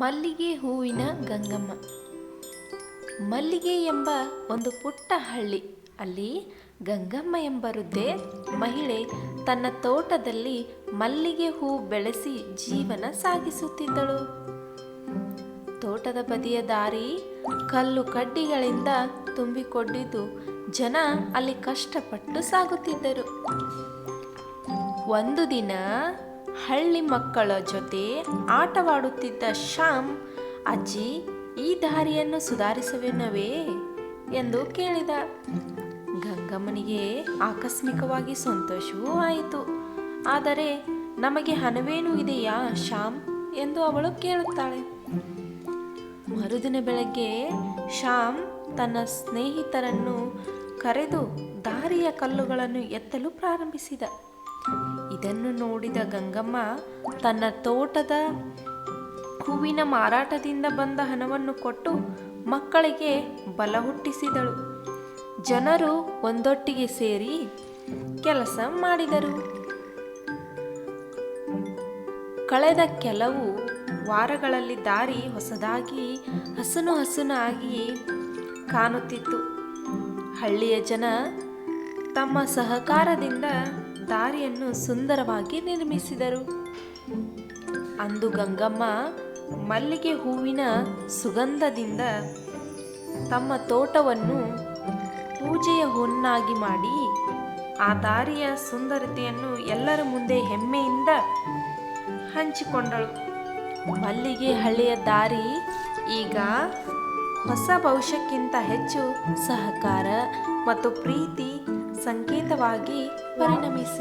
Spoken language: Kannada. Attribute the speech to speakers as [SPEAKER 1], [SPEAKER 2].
[SPEAKER 1] ಮಲ್ಲಿಗೆ ಹೂವಿನ ಗಂಗಮ್ಮ. ಮಲ್ಲಿಗೆ ಎಂಬ ಒಂದು ಪುಟ್ಟ ಹಳ್ಳಿ. ಅಲ್ಲಿ ಗಂಗಮ್ಮ ಎಂಬ ವೃದ್ಧೆ ಮಹಿಳೆ ತನ್ನ ತೋಟದಲ್ಲಿ ಮಲ್ಲಿಗೆ ಹೂ ಬೆಳೆಸಿ ಜೀವನ ಸಾಗಿಸುತ್ತಿದ್ದಳು. ತೋಟದ ಬದಿಯ ದಾರಿ ಕಲ್ಲು ಕಡ್ಡಿಗಳಿಂದ ತುಂಬಿಕೊಂಡಿದ್ದು ಜನ ಅಲ್ಲಿ ಕಷ್ಟಪಟ್ಟು ಸಾಗುತ್ತಿದ್ದರು. ಒಂದು ದಿನ ಹಳ್ಳಿ ಮಕ್ಕಳ ಜೊತೆ ಆಟವಾಡುತ್ತಿದ್ದ ಶ್ಯಾಮ್, ಅಜ್ಜಿ, ಈ ದಾರಿಯನ್ನು ಸುಧಾರಿಸುವೆನವೇ ಎಂದು ಕೇಳಿದ. ಗಂಗಮ್ಮನಿಗೆ ಆಕಸ್ಮಿಕವಾಗಿ ಸಂತೋಷವೂ ಆಯಿತು. ಆದರೆ, ನಮಗೆ ಹಣವೇನೂ ಇದೆಯಾ, ಶ್ಯಾಮ್? ಎಂದು ಅವಳು ಕೇಳುತ್ತಾಳೆ. ಮರುದಿನ ಬೆಳಗ್ಗೆ ಶ್ಯಾಮ್ ತನ್ನ ಸ್ನೇಹಿತರನ್ನು ಕರೆದು ದಾರಿಯ ಕಲ್ಲುಗಳನ್ನು ಎತ್ತಲು ಪ್ರಾರಂಭಿಸಿದ. ಇದನ್ನು ನೋಡಿದ ಗಂಗಮ್ಮ ತನ್ನ ತೋಟದ ಹೂವಿನ ಮಾರಾಟದಿಂದ ಬಂದ ಹಣವನ್ನು ಕೊಟ್ಟು ಮಕ್ಕಳಿಗೆ ಬಲ ಹುಟ್ಟಿಸಿದಳು. ಜನರು ಒಂದೊಟ್ಟಿಗೆ ಸೇರಿ ಕೆಲಸ ಮಾಡಿದರು. ಕಳೆದ ಕೆಲವು ವಾರಗಳಲ್ಲಿ ದಾರಿ ಹೊಸದಾಗಿ ಹಸನು ಹಸುನಾಗಿ ಕಾಣುತ್ತಿತ್ತು. ಹಳ್ಳಿಯ ಜನ ತಮ್ಮ ಸಹಕಾರದಿಂದ ದಾರಿಯನ್ನು ಸುಂದರವಾಗಿ ನಿರ್ಮಿಸಿದರು. ಅಂದು ಗಂಗಮ್ಮ ಮಲ್ಲಿಗೆ ಹೂವಿನ ಸುಗಂಧದಿಂದ ತಮ್ಮ ತೋಟವನ್ನು ಪೂಜೆಯ ಹೊನ್ನಾಗಿ ಮಾಡಿ, ಆ ದಾರಿಯ ಸುಂದರತೆಯನ್ನು ಎಲ್ಲರ ಮುಂದೆ ಹೆಮ್ಮೆಯಿಂದ ಹಂಚಿಕೊಂಡಳು. ಮಲ್ಲಿಗೆ ಹಳ್ಳಿಯ ದಾರಿ ಈಗ ಹೊಸ ಭವಿಷ್ಯಕ್ಕಿಂತ ಹೆಚ್ಚು ಸಹಕಾರ ಮತ್ತು ಪ್ರೀತಿ ಸಂಕೇತವಾಗಿ ಪರಿಣಮಿಸಿ